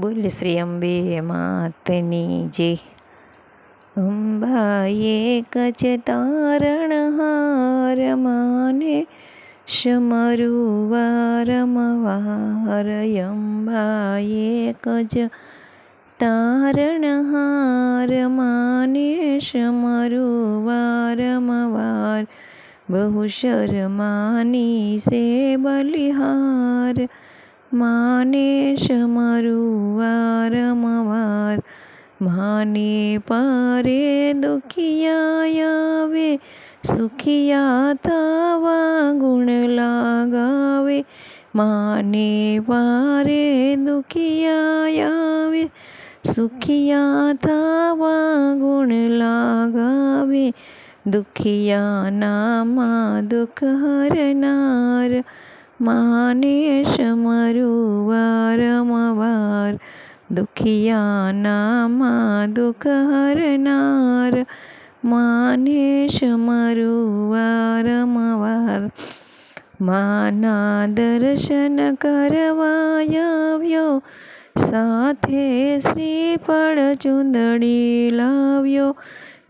બોલ શ્રી અંબે માતની જે. અંબાએ કચ તારણહાર માને શમરુવારમવાર અંબાએ કજ તારણહાર માને શમરુવારમવાર બહુ શરમાની સે બલિહાર માને શમરું વારંવાર માને પારે દુખિયા આવે, સુખિયા થવા ગુણ લાગાવે. માને પારે દુખિયા આવે, સુખિયા થવા ગુણ લાગાવે. દુખિયાનામાં દુઃખ હરનાર માને મારું વારંવાર દુખિયાનામાં દુઃખ હરનાર. માનેશ મારું વારંવાર માના દર્શન કરવા સાથે શ્રીફળ ચુંદડી લાવ્યો.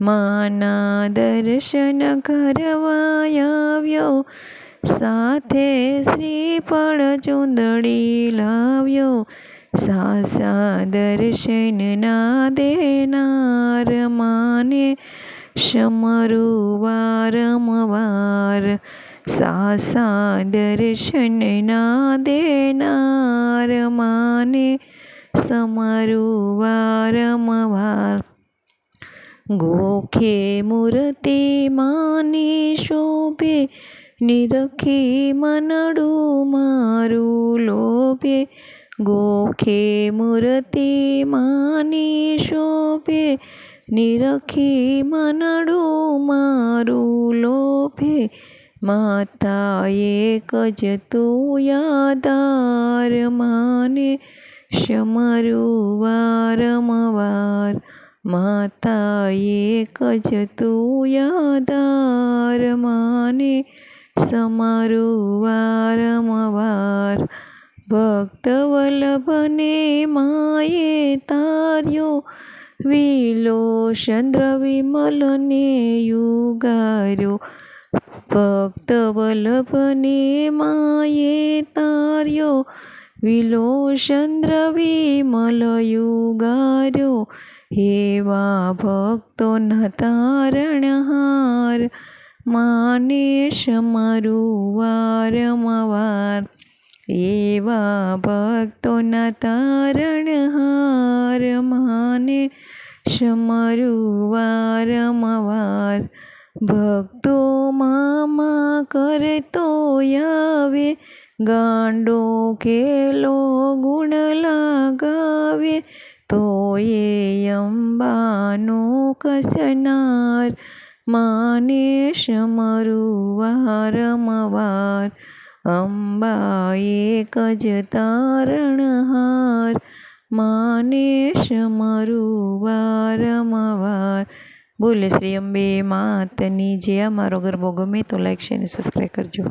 માના દર્શન કરવા સાથે શ્રી પણ ચુંદડી લાવ્યો. સાસા દર્શન ના દેનાર માને શમરુ વારંવાર સાસા દર્શન ના દેનાર માને સમરુ વારંવાર ગોખે મૂર્તિ માની શોભે નિરખી મનડું મારું લોભે ગોખે મૂર્તિ માની શોભે નિરખી મનડું મારું લોભે માતા એક જ તું યાદાર માને શમરું વારમવાર માતા એક જ તું યાદાર માને સમરું વારંવાર ભક્ત વલ્લભને માએ તાર્યો વિલો ચંદ્ર વિમલને યુગાર્યો ભક્ત વલ્લભને માએ તાર્યો વિલો ચંદ્ર વિમલ યુગાર્યો એવા ભક્તોના તારણહાર માને શમરું વારંવાર એવા ભક્તોના તારણહાર માને શમરું વારંવાર ભક્તો મામા કરે તો આવે ગાંડો ખેલો ગુણ લગાવે તો એ કસનાર. માને શમરું વારંવાર અંબા એક જ તારણહાર માને શમરું બોલે શ્રી અંબે માતની જે અમારો ગરબો ગમે તો લાઈક શેર અને સબસ્ક્રાઈબ કરજો.